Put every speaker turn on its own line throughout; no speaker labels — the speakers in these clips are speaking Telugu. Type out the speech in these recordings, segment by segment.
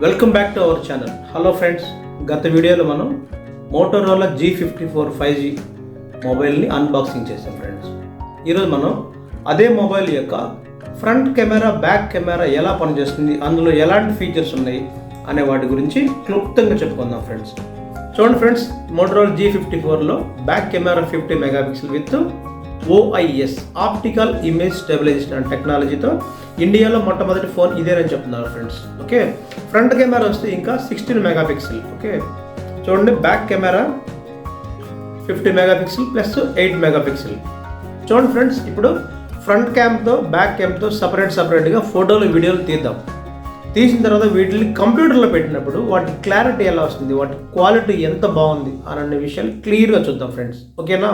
Welcome back to our channel hello friends గత వీడియోలో మనం Motorola G fifty four five G మొబైల్ని అన్బాక్సింగ్ చేసాం ఫ్రెండ్స్ ఈరోజు మనం అదే మొబైల్ యొక్క ఫ్రంట్ కెమెరా బ్యాక్ కెమెరా ఎలా పనిచేస్తుంది అందులో ఎలాంటి ఫీచర్స్ ఉన్నాయి అనే వాటి గురించి క్లుప్తంగా చెప్పుకుందాం ఫ్రెండ్స్ చూడండి ఫ్రెండ్స్ మోటోరోల్ జీ ఫిఫ్టీ ఫోర్లో back camera fifty megapixel with OIS optical image stabilization and టెక్నాలజీతో ఇండియాలో మొట్టమొదటి ఫోన్ ఇదేనని చెప్తున్నారు ఫ్రెండ్స్ ఓకే ఫ్రంట్ కెమెరా వస్తే ఇంకా సిక్స్టీన్ మెగాపిక్సెల్ ఓకే చూడండి back camera fifty megapixel plus eight megapixel చూడండి ఫ్రెండ్స్ ఇప్పుడు ఫ్రంట్ క్యామ్తో బ్యాక్ క్యామ్తో సపరేట్ సపరేట్గా ఫోటోలు వీడియోలు తీద్దాం. తీసిన తర్వాత వీటిని కంప్యూటర్లో పెట్టినప్పుడు వాటి క్లారిటీ ఎలా వస్తుంది? వాటి క్వాలిటీ ఎంత బాగుంది? అనే విషయాలు క్లియర్గా చూద్దాం ఫ్రెండ్స్ ఓకేనా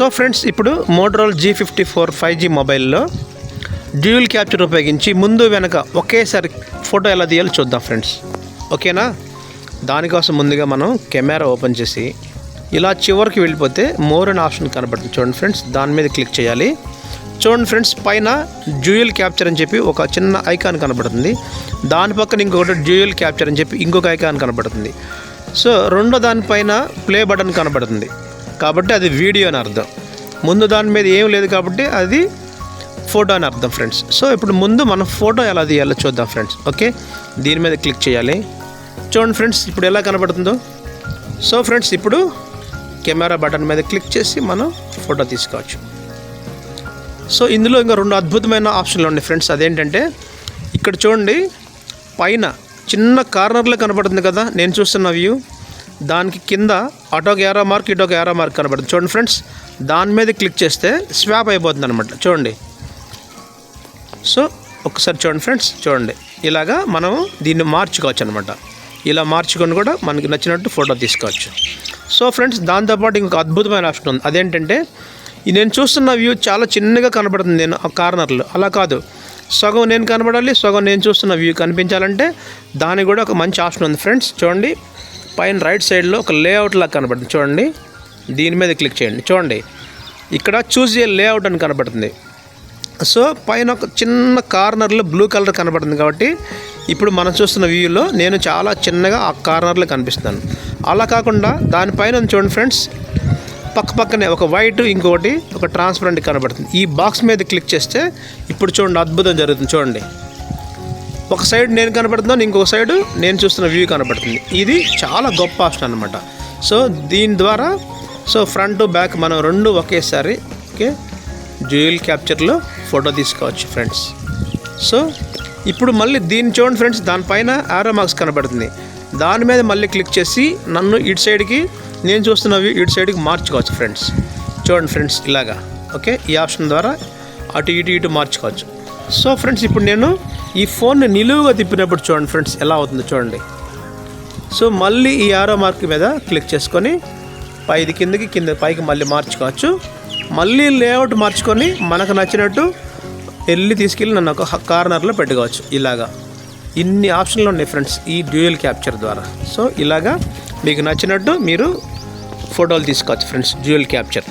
సో ఫ్రెండ్స్ ఇప్పుడు Motorola G fifty four five G మొబైల్లో డ్యూయల్ క్యాప్చర్ ఉపయోగించి ముందు వెనక ఒకేసారి ఫోటో ఎలా తీయాలో చూద్దాం ఫ్రెండ్స్. ఓకేనా? దానికోసం ముందుగా మనం కెమెరా ఓపెన్ చేసి ఇలా చివరికి వెళ్ళిపోతే మోర్ అండ్ ఆప్షన్ కనబడుతుంది. చూడండి ఫ్రెండ్స్ దాని మీద క్లిక్ చేయాలి. చూడండి ఫ్రెండ్స్ పైన డ్యూయల్ క్యాప్చర్ అని చెప్పి ఒక చిన్న ఐకాన్ కనబడుతుంది. దాని పక్కన ఇంకొకటి డ్యూయల్ క్యాప్చర్ అని చెప్పి ఇంకొక ఐకాన్ కనబడుతుంది. సో రెండో దానిపైన ప్లే బటన్ కనబడుతుంది. కాబట్టి అది వీడియో అని అర్థం. ముందు దాని మీద ఏం లేదు కాబట్టి అది ఫోటో అని అర్థం ఫ్రెండ్స్. సో ఇప్పుడు ముందు మనం ఫోటో ఎలా తీయాలో చూద్దాం ఫ్రెండ్స్. ఓకే? దీని మీద క్లిక్ చేయాలి. చూడండి ఫ్రెండ్స్ ఇప్పుడు ఎలా కనబడుతుందో. సో ఫ్రెండ్స్ ఇప్పుడు కెమెరా బటన్ మీద క్లిక్ చేసి మనం ఫోటో తీసుకోవచ్చు. సో ఇందులో ఇంకా రెండు అద్భుతమైన ఆప్షన్లు ఉన్నాయి ఫ్రెండ్స్. అదేంటంటే ఇక్కడ చూడండి పైన చిన్న కార్నర్లో కనబడుతుంది కదా నేను చూస్తున్న వ్యూ. దానికి కింద అటోకి ఏరో మార్క్ ఇటోకి ఏరో మార్క్ కనబడుతుంది. చూడండి ఫ్రెండ్స్ దాని మీద క్లిక్ చేస్తే స్వాప్ అయిపోతుంది అనమాట చూడండి. సో ఒకసారి చూడండి ఫ్రెండ్స్ చూడండి. ఇలాగా మనం దీన్ని మార్చుకోవచ్చు అనమాట ఇలా మార్చుకొని కూడా మనకి నచ్చినట్టు ఫోటో తీసుకోవచ్చు. సో ఫ్రెండ్స్ దాంతోపాటు ఇంకొక అద్భుతమైన ఆప్షన్ ఉంది. అదేంటంటే నేను చూస్తున్న వ్యూ చాలా చిన్నగా కనబడుతుంది. నేను ఆ కార్నర్లు. అలా కాదు. సగం నేను కనబడాలి సగం నేను చూస్తున్న వ్యూ కనిపించాలంటే దానికి కూడా ఒక మంచి ఆప్షన్ ఉంది ఫ్రెండ్స్. చూడండి. పైన రైట్ సైడ్లో ఒక లేఅవుట్ లాగా కనబడుతుంది. చూడండి. దీని మీద క్లిక్ చేయండి. చూడండి. ఇక్కడ చూస్ ఏ లేఅవుట్ అని కనబడుతుంది. సో పైన ఒక చిన్న కార్నర్లో బ్లూ కలర్ కనబడుతుంది కాబట్టి ఇప్పుడు మనం చూస్తున్న వ్యూలో నేను చాలా చిన్నగా ఆ కార్నర్లో కనిపిస్తున్నాను. అలా కాకుండా దానిపైన ఉంది చూడండి ఫ్రెండ్స్. పక్క పక్కనే ఒక వైట్ ఇంకొకటి ఒక ట్రాన్స్పరెంట్ కనబడుతుంది. ఈ బాక్స్ మీద క్లిక్ చేస్తే ఇప్పుడు చూడండి అద్భుతం జరుగుతుంది. చూడండి. ఒక సైడ్ నేను కనబడుతున్నాను ఇంకొక సైడ్ నేను చూస్తున్న వ్యూ కనబడుతుంది ఇది చాలా గొప్ప ఆప్షన్ అనమాట సో దీని ద్వారా సో ఫ్రంట్ బ్యాక్ మనం రెండు ఒకేసారి ఓకే జ్యూయల్ క్యాప్చర్లో ఫోటో తీసుకోవచ్చు ఫ్రెండ్స్. సో ఇప్పుడు మళ్ళీ దీన్ని చూడండి ఫ్రెండ్స్ దానిపైన ఆరో మార్క్స్ కనబడుతుంది దాని మీద మళ్ళీ క్లిక్ చేసి నన్ను ఇటు సైడ్కి నేను చూస్తున్నవి ఇటు సైడ్కి మార్చుకోవచ్చు ఫ్రెండ్స్. చూడండి ఫ్రెండ్స్ ఇలాగా ఓకే ఈ ఆప్షన్ ద్వారా అటు ఇటు ఇటు మార్చుకోవచ్చు. సో ఫ్రెండ్స్ ఇప్పుడు నేను ఈ ఫోన్ని నిలువుగా తిప్పినప్పుడు చూడండి ఫ్రెండ్స్ ఎలా అవుతుందో చూడండి. సో మళ్ళీ ఈ ఆరో మార్క్ మీద క్లిక్ చేసుకొని పైది కిందకి కింద పైకి మళ్ళీ మార్చుకోవచ్చు. మళ్ళీ లేఅవుట్ మార్చుకొని మనకు నచ్చినట్టు వెళ్ళి తీసుకెళ్ళి నన్ను ఒక కార్నర్లో పెట్టుకోవచ్చు. ఇలాగా. ఇన్ని ఆప్షన్లు ఉన్నాయి ఫ్రెండ్స్ ఈ డ్యూయల్ క్యాప్చర్ ద్వారా. సో ఇలాగా మీకు నచ్చినట్టు మీరు ఫోటోలు తీసుకోవచ్చు ఫ్రెండ్స్ డ్యూయల్ క్యాప్చర్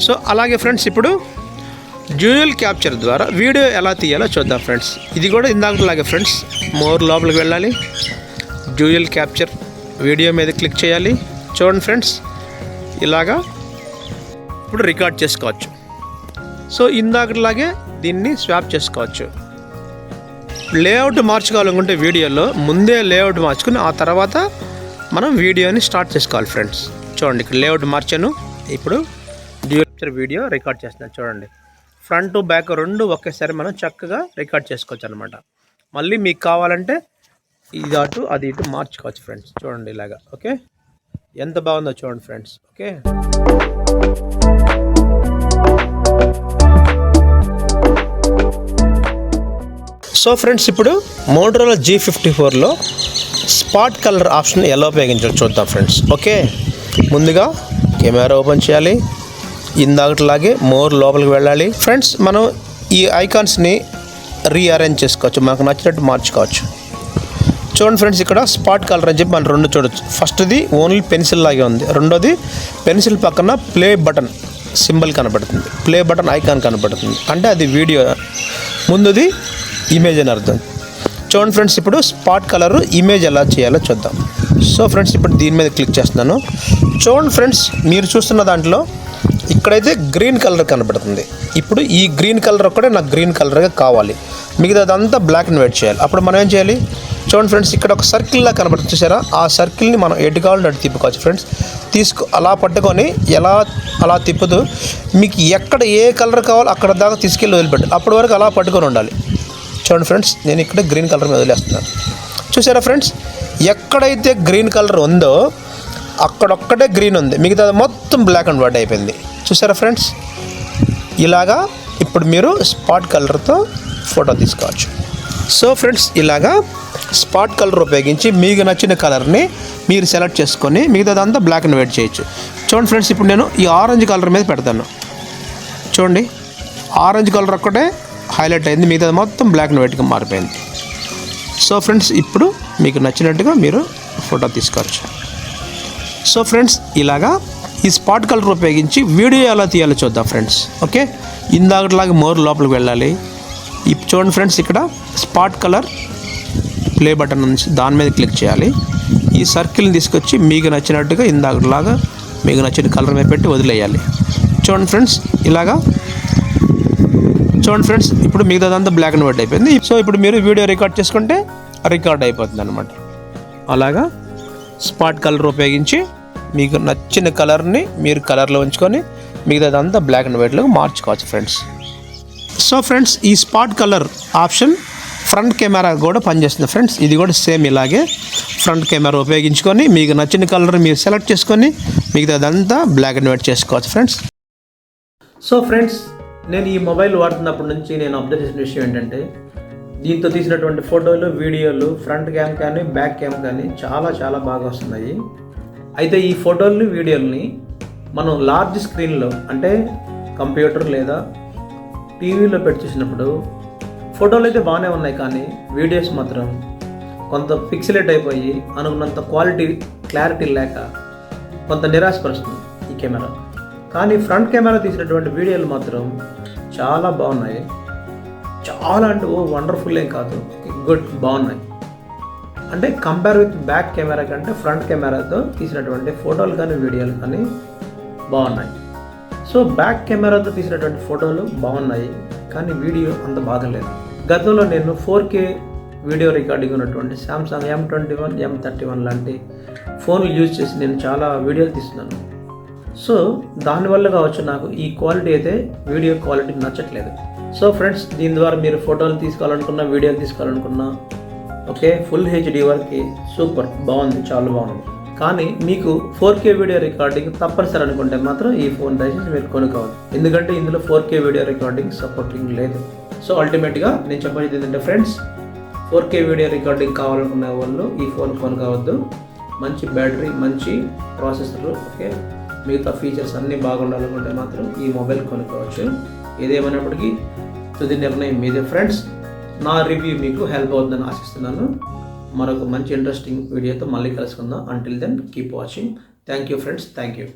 సో అలాగే ఫ్రెండ్స్ ఇప్పుడు డ్యూయల్ క్యాప్చర్ ద్వారా వీడియో ఎలా తీయాలో చూద్దాం ఫ్రెండ్స్. ఇది కూడా ఇందాకలాగే ఫ్రెండ్స్. మోర్ లోపలికి వెళ్ళాలి. డ్యూయల్ క్యాప్చర్ వీడియో మీద క్లిక్ చేయాలి. చూడండి ఫ్రెండ్స్. ఇలాగా ఇప్పుడు రికార్డ్ చేసుకోవచ్చు. సో ఇందాకలాగే దీన్ని స్వాప్ చేసుకోవచ్చు. లేఅవుట్ మార్చుకోవాలనుకుంటే వీడియోలో ముందే లేఅవుట్ మార్చుకుని ఆ తర్వాత మనం వీడియోని స్టార్ట్ చేసుకోవాలి ఫ్రెండ్స్. చూడండి ఇక్కడ లేఅవుట్ మార్చాను. ఇప్పుడు డ్యూయల్ వీడియో రికార్డ్ చేస్తున్నాను. చూడండి. ఫ్రంట్ బ్యాక్ రెండు ఒకేసారి మనం చక్కగా రికార్డ్ చేసుకోవచ్చు అనమాట మళ్ళీ మీకు కావాలంటే ఇది అటు అది ఇటు మార్చుకోవచ్చు ఫ్రెండ్స్. చూడండి ఇలాగా ఓకే? ఎంత బాగుందో చూడండి ఫ్రెండ్స్ ఓకే? సో ఫ్రెండ్స్ ఇప్పుడు మోటరోలా జీ ఫిఫ్టీ ఫోర్లో స్పాట్ కలర్ ఆప్షన్ ఎలా ఉపయోగించాలో చూద్దాం ఫ్రెండ్స్ ఓకే? ముందుగా కెమెరా ఓపెన్ చేయాలి. ఇందాకట్లాగే మోర్ లోపలికి వెళ్ళాలి. ఫ్రెండ్స్ మనం ఈ ఐకాన్స్ని రీఅరేంజ్ చేసుకోవచ్చు. మనకు నచ్చినట్టు మార్చుకోవచ్చు. చూడండి ఫ్రెండ్స్ ఇక్కడ స్పాట్ కలర్ అని చెప్పి మనం రెండు చూడొచ్చు. ఫస్ట్ది ఓన్లీ పెన్సిల్ లాగే ఉంది. రెండోది పెన్సిల్ పక్కన ప్లే బటన్ సింబల్ కనబడుతుంది. ప్లే బటన్ ఐకాన్ కనబడుతుంది. అంటే అది వీడియో ముందుది ఇమేజ్ అని అర్థం. చూడండి ఫ్రెండ్స్ ఇప్పుడు స్పాట్ కలర్ ఇమేజ్ ఎలా చేయాలో చూద్దాం. సో ఫ్రెండ్స్ ఇప్పుడు దీని మీద క్లిక్ చేస్తున్నాను. చూడండి ఫ్రెండ్స్ మీరు చూస్తున్న దాంట్లో ఇక్కడైతే గ్రీన్ కలర్ కనబడుతుంది. ఇప్పుడు ఈ గ్రీన్ కలర్ ఒక్కడే నాకు గ్రీన్ కలర్గా కావాలి. మిగతాదంతా బ్లాక్ అండ్ వైట్ చేయాలి. అప్పుడు మనం ఏం చేయాలి? చూడండి ఫ్రెండ్స్ ఇక్కడ ఒక సర్కిల్లా కనబడుతుంది చూసారా? ఆ సర్కిల్ని మనం ఎటు కావాలంటే అటు తిప్పుకోవచ్చు ఫ్రెండ్స్. తీసుకో అలా పట్టుకొని ఎలా అలా తిప్పుతూ మీకు ఎక్కడ ఏ కలర్ కావాలో అక్కడ దాకా తీసుకెళ్ళి వదిలిపెట్టు. అప్పటి వరకు అలా పట్టుకొని ఉండాలి. చూడండి ఫ్రెండ్స్ నేను ఇక్కడ గ్రీన్ కలర్ మీద వదిలేస్తున్నాను. చూసారా ఫ్రెండ్స్? ఎక్కడైతే గ్రీన్ కలర్ ఉందో అక్కడొక్కటే గ్రీన్ ఉంది. మిగతా మొత్తం బ్లాక్ అండ్ వైట్ అయిపోయింది. చూసారా ఫ్రెండ్స్? ఇలాగా ఇప్పుడు మీరు స్పాట్ కలర్తో ఫోటో తీసుకోవచ్చు. సో ఫ్రెండ్స్ ఇలాగా స్పాట్ కలర్ ఉపయోగించి మీకు నచ్చిన కలర్ని మీరు సెలెక్ట్ చేసుకొని మిగతాదంతా బ్లాక్ అండ్ వైట్ చేయొచ్చు. చూడండి ఫ్రెండ్స్ ఇప్పుడు నేను ఈ ఆరెంజ్ కలర్ మీద పెడతాను. చూడండి ఆరెంజ్ కలర్ ఒక్కటే హైలైట్ అయింది. మిగతాది మొత్తం బ్లాక్ అండ్ వైట్గా మారిపోయింది. సో ఫ్రెండ్స్ ఇప్పుడు మీకు నచ్చినట్టుగా మీరు ఫోటో తీసుకోవచ్చు. సో ఫ్రెండ్స్ ఇలాగా ఈ స్పాట్ కలర్ ఉపయోగించి వీడియో ఎలా తీయాలో చూద్దాం ఫ్రెండ్స్. ఓకే? ఇందాకట్లాగా మోర్ లోపలికి వెళ్ళాలి. ఇప్పుడు చూడండి ఫ్రెండ్స్ ఇక్కడ స్పాట్ కలర్ ప్లే బటన్ నుంచి దాని మీద క్లిక్ చేయాలి. ఈ సర్కిల్ని తీసుకొచ్చి మీకు నచ్చినట్టుగా ఇందాకలాగా మీకు నచ్చిన కలర్ మీద పెట్టి వదిలేయాలి. చూడండి ఫ్రెండ్స్ ఇలాగా చూడండి ఫ్రెండ్స్ ఇప్పుడు మిగతాదంతా బ్లాక్ అండ్ వైట్ అయిపోయింది. సో ఇప్పుడు మీరు వీడియో రికార్డ్ చేసుకుంటే రికార్డ్ అయిపోతుంది అనమాట అలాగా స్పాట్ కలర్ ఉపయోగించి మీకు నచ్చిన కలర్ని మీరు కలర్లో ఉంచుకొని మిగతాదంతా బ్లాక్ అండ్ వైట్లో మార్చుకోవచ్చు ఫ్రెండ్స్ సో ఫ్రెండ్స్ ఈ spot colour option front camera కూడా పనిచేస్తుంది ఫ్రెండ్స్ ఇది కూడా సేమ్ ఇలాగే ఫ్రంట్ కెమెరా ఉపయోగించుకొని మీకు నచ్చిన కలర్ మీరు సెలెక్ట్ చేసుకొని మిగతాదంతా బ్లాక్ అండ్ వైట్ చేసుకోవచ్చు ఫ్రెండ్స్ సో ఫ్రెండ్స్ నేను ఈ మొబైల్ వాడుతున్నప్పటి నుంచి నేను అబ్జర్వ్ చేసిన విషయం ఏంటంటే దీంతో తీసినటువంటి ఫోటోలు వీడియోలు ఫ్రంట్ క్యామ్ కానీ బ్యాక్ క్యామ్ కానీ చాలా చాలా బాగా వస్తున్నాయి. అయితే ఈ ఫోటోల్ని వీడియోల్ని మనం లార్జ్ స్క్రీన్లో అంటే కంప్యూటర్ లేదా టీవీలో పెట్టి చూసినప్పుడు ఫోటోలు అయితే బాగానే ఉన్నాయి కానీ వీడియోస్ మాత్రం కొంత పిక్సిలేట్ అయిపోయి అనుకున్నంత క్వాలిటీ క్లారిటీ లేక కొంత నిరాశపరుస్తుంది ఈ కెమెరా. కానీ ఫ్రంట్ కెమెరా తీసినటువంటి వీడియోలు మాత్రం చాలా బాగున్నాయి. చాలా అంటే ఓ వండర్ఫుల్ ఏం కాదు. గుడ్ బాగున్నాయి. అంటే కంపేర్ విత్ బ్యాక్ కెమెరా కంటే ఫ్రంట్ కెమెరాతో తీసినటువంటి ఫోటోలు కానీ వీడియోలు కానీ బాగున్నాయి. సో బ్యాక్ కెమెరాతో తీసినటువంటి ఫోటోలు బాగున్నాయి కానీ వీడియో అంత బాగలేదు గతంలో నేను ఫోర్ కే వీడియో రికార్డింగ్ ఉన్నటువంటి Samsung M twenty one M thirty one లాంటి ఫోన్లు యూజ్ చేసి నేను చాలా వీడియోలు తీస్తున్నాను. సో దానివల్ల కావచ్చు నాకు ఈ క్వాలిటీ అయితే వీడియో క్వాలిటీ నచ్చట్లేదు. సో ఫ్రెండ్స్ దీని ద్వారా మీరు ఫోటోలు తీసుకోవాలనుకున్నా వీడియోలు తీసుకోవాలనుకున్నా ఓకే ఫుల్ హెచ్డి వరకు సూపర్ బాగుంది చాలా బాగుంది. కానీ మీకు ఫోర్ కే వీడియో రికార్డింగ్ తప్పనిసరి అనుకుంటే మాత్రం ఈ ఫోన్ దయచేసి మీరు కొనుక్కోవాలి. ఎందుకంటే ఇందులో four K video recording supporting లేదు. సో అల్టిమేట్గా నేను చెప్పేది ఏంటంటే friends four K video recording కావాలనుకునే వాళ్ళు ఈ ఫోన్ కొనుక్కోవద్దు. మంచి బ్యాటరీ మంచి ప్రాసెసర్ ఓకే మిగతా ఫీచర్స్ అన్నీ బాగుండాలనుకుంటే మాత్రం ఈ మొబైల్ కొనుక్కోవచ్చు. ఏదేమైనప్పటికీ తుది నిర్ణయం మీదే ఫ్రెండ్స్. నా రివ్యూ మీకు హెల్ప్ అవుతుందని ఆశిస్తున్నాను. మరొక మంచి ఇంట్రెస్టింగ్ వీడియోతో మళ్ళీ కలుసుకుందాం. Until then keep watching thank you friends thank you